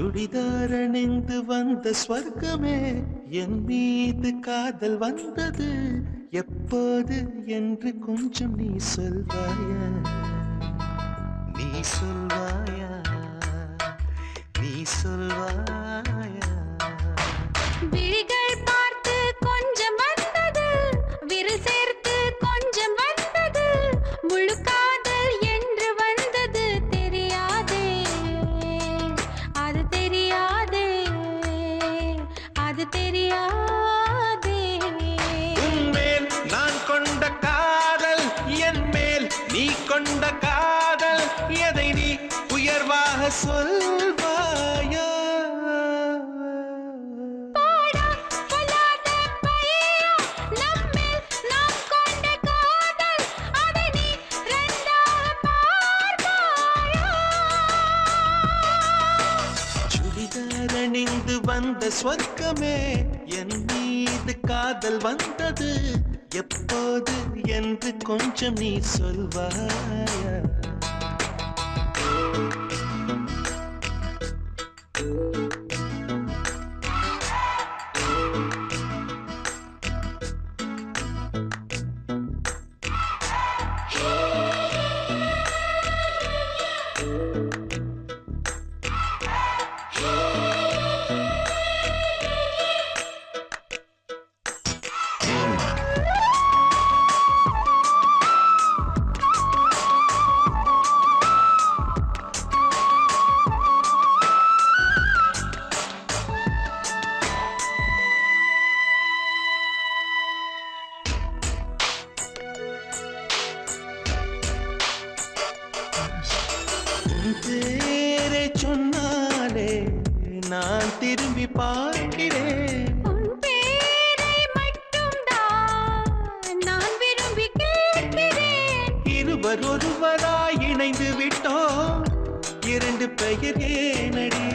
சுடிதாரணிந்து வந்த ஸ்வர்க்கமே என் மீது காதல் வந்தது. எப்போது என்று கொஞ்சம் நீ சொல்வாயா? நீ சொல்வாயா? நீ சொல்வாயா? அணிந்து வந்த சொர்க்கமே என் மீது காதல் வந்தது. எப்போது என்று கொஞ்சம் நீ சொல்வாய். பேரை சொன்னாலே நான் திரும்பி பார்க்கிறேன். இருவர் ஒருவராய் இணைந்து விட்டோம். இரண்டு பெயர் ஏனடி?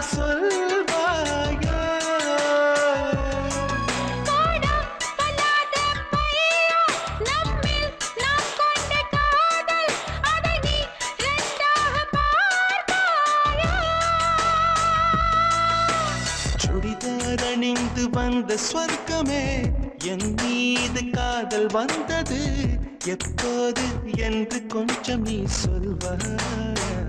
சொல்வாயோ அணிந்து வந்த ஸ்வர்க்கமே என் மீது காதல் வந்தது எப்போது என்று கொஞ்சம் நீ சொல்வாய்.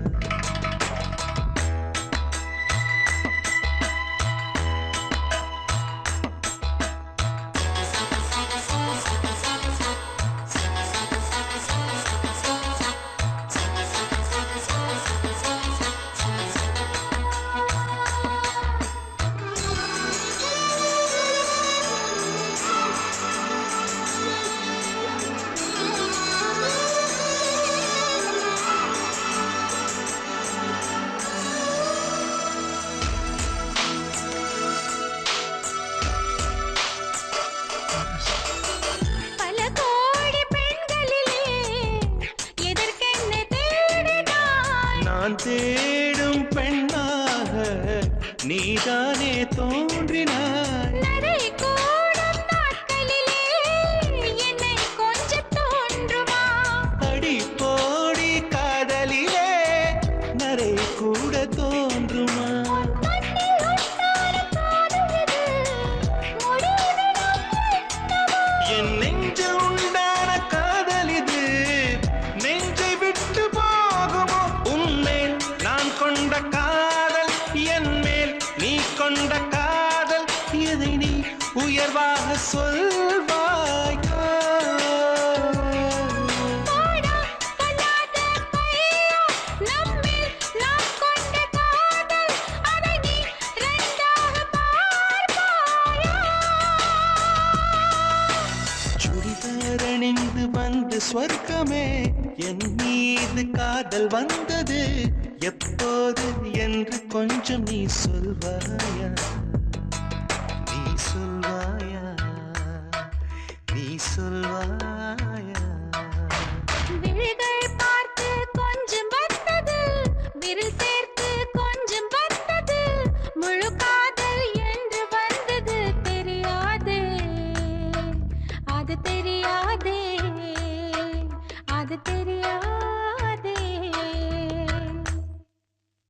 ನೀದಾನೇ ತೋಂಡ್ರಿನ உயர்வாக சொல்வாய் அணிந்து வந்த ஸ்வர்க்கமே என் மீது காதல் வந்தது. எப்போது என்று கொஞ்சம் நீ சொல்வாயா? நீ சொல் சொல்வார்